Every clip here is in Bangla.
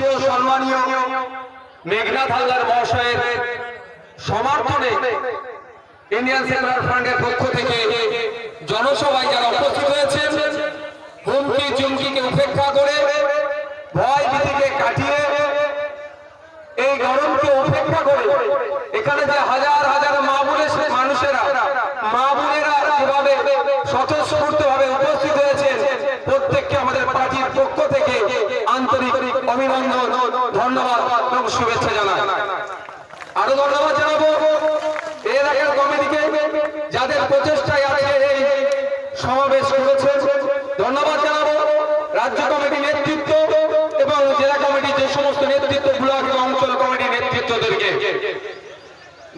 শ্রদ্ধেয় সম্মানীয় মেঘনাথ হালদার মহাশয়ের সমর্থনে ইন্ডিয়ান সেকুলার ফান্ডের পক্ষ থেকে জনসভায় যারা উপস্থিত হয়েছে হুমকি চুমকিকে উপেক্ষা করে ভয় ভীতিকে কাটিয়ে এই গরমকে উপেক্ষা করে এখানে যে হাজার হাজার মা বোনের মানুষেরা মা বোনেরা যেভাবে স্বতঃস্ফূর্ত ভাবে উপস্থিত হয়েছেন প্রত্যেককে আমাদের পার্টির পক্ষ থেকে আন্তরিক অভিনন্দন ধন্যবাদ এবং শুভেচ্ছা জানাই আরও ধন্যবাদ জানাব এই এলাকার কমিটিকে যাদের প্রচেষ্টায় আজকে সমাবেশ করেছে ধন্যবাদ জানাব রাজ্য কমিটি নেতৃত্ব এবং জেলা কমিটির যে সমস্ত নেতৃত্ব, ব্লক এবং অঞ্চল কমিটি নেতৃত্বদেরকে।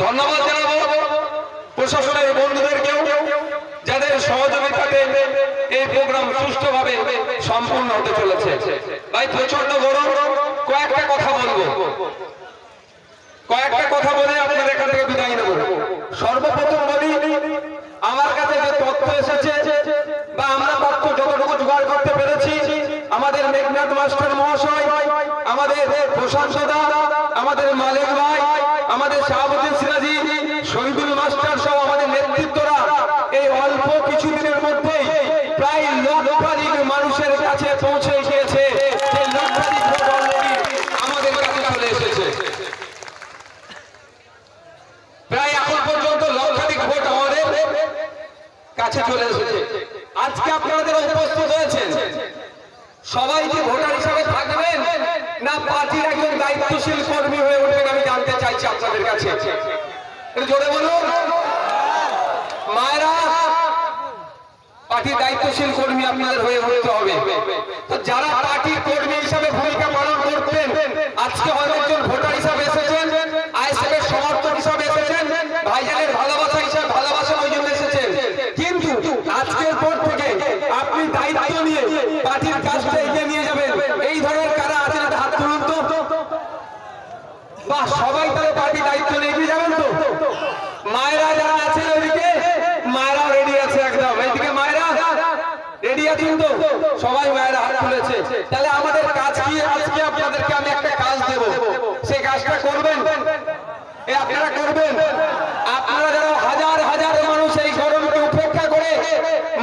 ধন্যবাদ জানাব প্রশাসনের বন্ধুদেরকেও, যাদের সহযোগিতাতে এই প্রোগ্রাম সুষ্ঠুভাবে সম্পূর্ণ হতে চলেছে। ভাই, প্রচণ্ড গরম। কয়েকটা কথা বলব। কয়েকটা কথা বলে আপনাদের এখান থেকে বিদায় নেব সর্বপ্রথম বলি আমার কাছে যে তথ্য এসেছে বা আমরা তথ্য যতটুকু জোগাড় করতে পেরেছি মাস্টার মহাশয়, আমাদের প্রশান্ত আমাদের মালিক ভাই, আমাদের শাহাবুদ্দিন সিরাজি, শহীদুল মাস্টার সহ আমাদের নেতৃত্বরা এই অল্প কিছুদিনের মধ্যেই প্রায় লক্ষাধিক মানুষের কাছে পৌঁছে গিয়েছে। আমাদের কাছে চলে এসেছে। প্রায় এখন পর্যন্ত লক্ষাধিক ভোট আমাদের কাছে চলে এসেছে। আজকে আপনাদের উপস্থিত হয়েছেন সবাই কি ভোটার হিসাবে থাকবেন? না পার্টির একজন দায়িত্বশীল কর্মী হয়ে উঠবেন আমি জানতে চাইছি আপনাদের কাছে। জোরে বলুন। মায়েরা, পার্টির দায়িত্বশীল কর্মী আপনাদের হয়ে উঠতে হবে তো যারা পার্টির কর্মী হিসাবে ভূমিকা পালন করতেন আজকে হয়তো একজন ভোটার হিসাবে এসেছেন আইএসএফ এর সমর্থক হিসাবে এসেছেন ভাইজানের ভালোবাসা হিসাবে ভালোবাসা ওই জন্য এসেছেন কিন্তু আজকের পর থেকে আপনি দায়িত্ব নিয়ে পার্টির কাজটা এগিয়ে নিয়ে যাবেন এই ধরনের কারা আছেন একটা হাত তুলুন তো বাহ সবাই তাহলে পার্টি দায়িত্ব নিয়ে এগিয়ে যাবেন তো? মায়েরা যারা আছেন ওইদিকে মায়েরা রেডি আছে একদম। এইদিকে মায়েরা রেডি আছেন তো? সবাই মায়েরা হাত তুলেছে। তাহলে আমাদের কাজ কি? আজকে আপনাদেরকে আমি একটা কাজ দেব। সেই কাজটা করবেন? এ আপনারা করবেন আপনারা যারা হাজার হাজার মানুষ এই গরমকে উপেক্ষা করে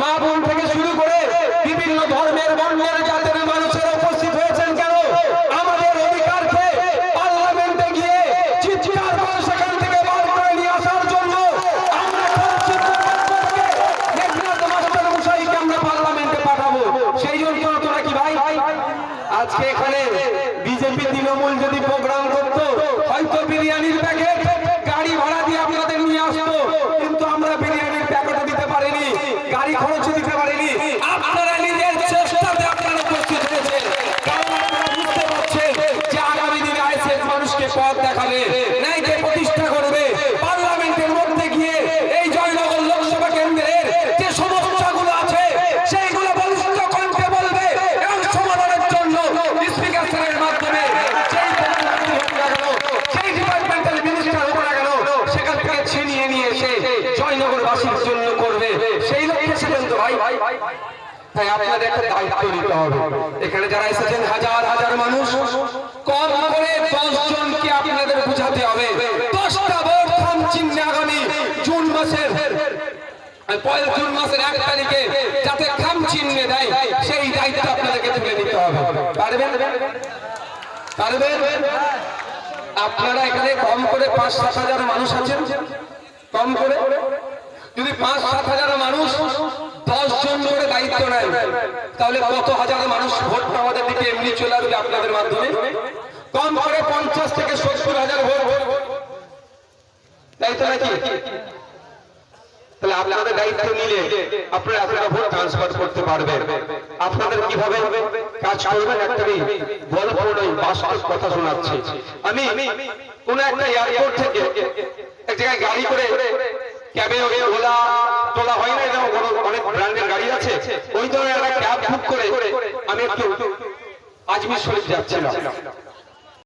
মা বোন থেকে শুরু করে বিভিন্ন ধর্মের বর্ণের জাতের মানুষের উপস্থিত হয়েছেন কেন আমাদের অধিকারকে পার্লামেন্টে গিয়ে চিৎকার করে সেখান থেকে বার করে নিয়ে আসার জন্য আমরা পরিচিত পক্ষকে মেঘনাথ মাস্টার মশাইকে আমরা পার্লামেন্টে পাঠাবো সেই জন্য তোরা কি ভাই আজকে এখানে বিজেপি তৃণমূল যদি প্রোগ্রাম করতো, হয়তো বিরিয়ানির প্যাকেট, গাড়ি ভাড়া দিয়ে আপনাদের নিয়ে আসতো। কিন্তু আমরা বিরিয়ানির প্যাকেটও দিতে পারিনি, গাড়ি খরচ দিতে পারিনি। আপনারা নিজের চেষ্টাতে আপনারা আগামী দিনে মানুষকে জয়নগরবাসীর জন্য করবে, সেই লক্ষ্যে ছিলেন তো ভাই। তাই আপনাদের একটা দায়িত্ব নিতে হবে। এখানে যারা এসেছেন, হাজার হাজার মানুষ, কম করে দশ জনকে আপনাদের বুঝাতে হবে। দশটা আগামী জুন মাসের জুন মাসের এক তারিখে যাতে খাম চিহ্নে দেয়, সেই দায়িত্ব আপনাদেরকে তুলে নিতে হবে। পারবেন? পারবেন? আপনারা এখানে কম করে পাঁচ, সাত হাজার মানুষ আছেন। কম করে? যদি পাঁচ, সাত হাজার মানুষ দশ জন করে দায়িত্ব নেয়, তাহলে কত হাজার মানুষ ভোট আমাদের দিকে এমনি চলে আসবে আপনাদের মাধ্যমে? কম করে পঞ্চাশ থেকে সত্তর হাজার ভোট। তো নাকি? তাহলে আপনাদের দায়িত্ব নিলে আপনারা এতটা ভোট ট্রান্সফার করতে পারবেন। আপনাদের কীভাবে কাজ করবেন একটা গল্প নয় কথা শোনাচ্ছি। আমি কোন একটা এয়ারপোর্ট থেকে এক জায়গায় গাড়ি করে ক্যাবে ওলা তোলা হয় না অনেক ব্র্যান্ডের গাড়ি আছে। ওই ধরনের একটা ক্যাব করে আমি একটু আজমির শরীফ যাচ্ছিলাম।